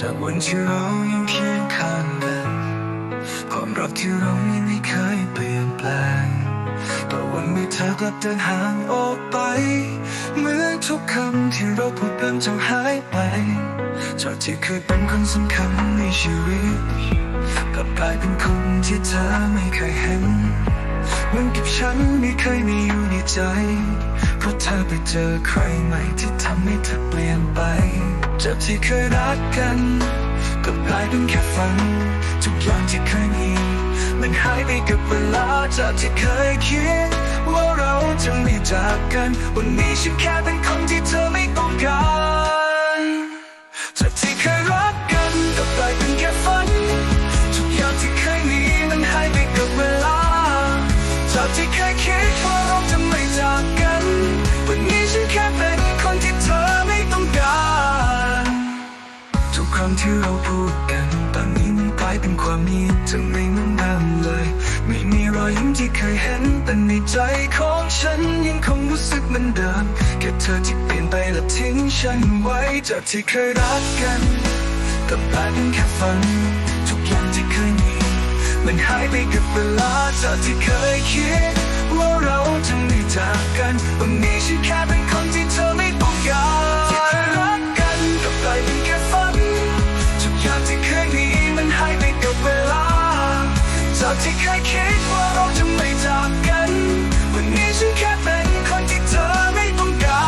จากวันที่เรายังเคียงข้างกันความรักที่เรายังไม่เคยเปลี่ยนแปลงแต่วันนี้เธอกลับเดินห่างออกไป เหมือนทุกคำที่เราพูดกันจางหายไป จากที่เคยเป็นคนสำคัญในชีวิตกลับกลายเป็นคนที่เธอไม่เคยเห็นเหมือนกับฉันไม่เคยมีอยู่ในใจ เพราะเธอไปเจอใครใหม่ที่ทำให้เธอเปลี่ยนไปจากที่เคยรักกันกลับกลายเป็นแค่ฝันทุกอย่างที่เคยมีมันหายไปกับเวลาจากที่เคยคิด ว่าเราจะไม่จากกัน วันนี้ฉันแค่เป็นคนที่เธอไม่ต้องการจากที่เคยรักกันกลับกลายเป็นแค่ฝันทุกอย่างที่เคยมีมันหายไปกับเวลาจากที่เคยคิด รั้งที่เราพูดกัน ตอนนี้มันกลายเป็นความเงียบจะไม่เหมือนเดิมเลย ไม่มีรอยยิ้มที่เคยเห็น แต่ในใจของฉันยังคงรู้สึกเหมือนเดิม แค่เธอที่เปลี่ยนไปและทิ้งฉันไว้จากที่เคยรักกันกลับกลายเป็นแค่ฝัน ทุกอย่างที่เคยมี มันหายไปกับเวลาจากที่เคยคิด ว่าเราจะไม่จากกันวันนี้ฉันแค่เป็นคนที่ากที่เคยคิดว่าเราจะไม่จากกัน วันนี้ฉันแค่เป็นคนที่เธอไม่ต้องกา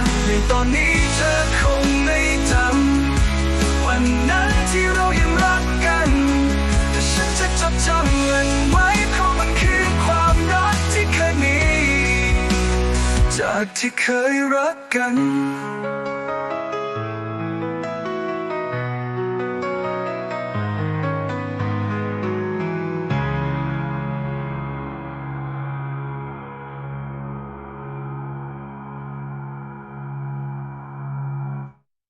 รในตอนนี้เธอคงไม่จำวันนั้นที่เรายังรักกัน แต่ฉันจะจดจำมันไว้เพราะมันคือความรักที่เคยมี จากที่เคยรักกัน